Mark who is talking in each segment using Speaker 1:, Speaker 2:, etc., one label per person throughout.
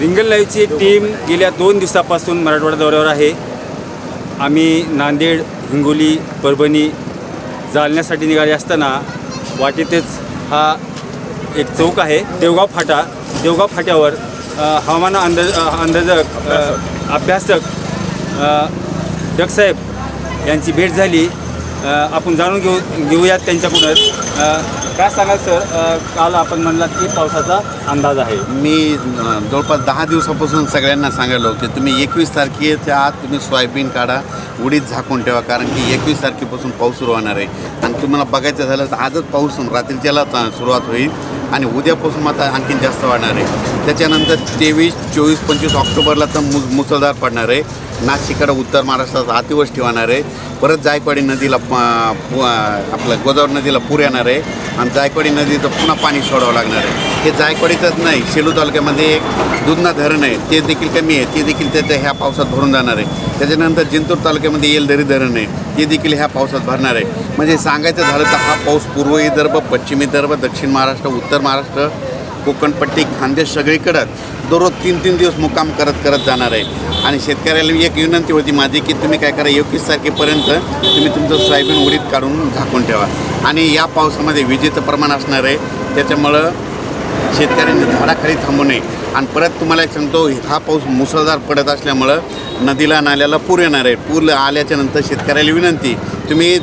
Speaker 1: रिंगल लाईव्हची team गेल्या दोन दिवसापासून मराठवाडा दौऱ्यावर आहे. आम्ही नांदेड हिंगोली परभणी जालण्यासाठी निघाले असताना वाटेतच हा एक चौक आहे देवगाव फाटा. देवगाव फाट्यावर हवामान अंदाज अंदाजक अभ्यासक डगसाहेब यांची भेट झाली. आपण जाणून घेऊ घेऊयात त्यांच्याकडूनच. काय सांगाल सर काल आपण म्हणलात की पावसाचा अंदाज आहे.
Speaker 2: मी जवळपास दहा दिवसापासून सगळ्यांना सांगायला होते तुम्ही एकवीस तारखेच्या आत तुम्ही सोयाबीन काढा उडीत झाकून ठेवा कारण की एकवीस तारखेपासून पाऊस सुरू होणार आहे. आणि तुम्हाला बघायचं झालं तर आजच पाऊस रात्रीच्याला सुरुवात होईल आणि उद्यापासून मात्र आणखीन जास्त वाढणार आहे. त्याच्यानंतर तेवीस चोवीस पंचवीस ऑक्टोबरला तर मु मुसळधार पडणार आहे. नाशिककडं उत्तर महाराष्ट्रात अतिवृष्टी होणार आहे. परत जायकवाडी नदीला प- पु- आपलं गोदावरी नदीला पूर येणार आहे. आणि जायकवाडी नदीचं पुन्हा पाणी सोडावं लागणार आहे. हे जायकवाडीचंच नाही सेलू तालुक्यामध्ये एक दुधना धरण आहे. ते देखील कमी आहे. ते देखील त्याच्या ह्या पावसात भरून जाणार आहे. त्याच्यानंतर जिंतूर तालुक्यामध्ये येलदरी धरण आहे. ते देखील ह्या पावसात भरणार आहे. म्हणजे सांगायचं झालं तर हा पाऊस पूर्व विदर्भ पश्चिम विदर्भ दक्षिण महाराष्ट्र उत्तर महाराष्ट्र कोकणपट्टी खानदेश सगळीकडं दररोज तीन तीन दिवस मुक्काम करत करत जाणार आहे. आणि शेतकऱ्याला एक विनंती होती माझी की तुम्ही काय करा एकवीस तारखेपर्यंत तुम्ही तुमचं सोयाबीन उडीद काढून झाकून ठेवा. आणि या पावसामध्ये विजेचं प्रमाण असणार आहे. त्याच्यामुळं शेतकऱ्यांनी झाडाखाली थांबू नये. आणि परत तुम्हाला एक सांगतो हा पाऊस मुसळधार पडत असल्यामुळं नदीला नाल्याला पूर येणार आहे. पूर आल्याच्यानंतर शेतकऱ्याला विनंती तुम्ही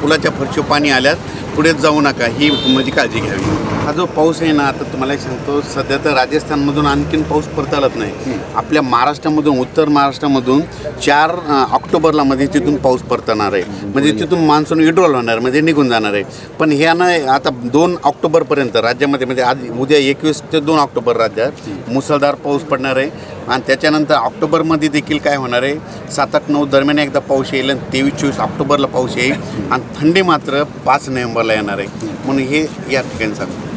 Speaker 2: पुलाच्या फरशी पाणी आल्यास पुढे जाऊ नका ही माझी काळजी घ्यावी. हा जो पाऊस आहे ना आता तुम्हाला एक सांगतो सध्या तर राजस्थानमधून आणखीन पाऊस परतालत नाही. आपल्या महाराष्ट्रामधून उत्तर महाराष्ट्रामधून चार ऑक्टोबरला मध्ये तिथून पाऊस परतणार आहे. म्हणजे तिथून मान्सून विड्रॉल होणार म्हणजे निघून जाणार आहे. पण ह्यानं आता दोन ऑक्टोबरपर्यंत राज्यामध्ये म्हणजे आज उद्या एकवीस ते दोन ऑक्टोबर राज्यात मुसळधार पाऊस पडणार आहे. आणि त्याच्यानंतर ऑक्टोबरमध्ये देखील काय होणार आहे? सात आठ नऊ दरम्यान एकदा पाऊस येईल आणि तेवीस चोवीस ऑक्टोबरला पाऊस येईल. आणि थंडी मात्र पाच नोव्हेंबरला मला येणार आहे. म्हणून हे या ठिकाणी सांगतो.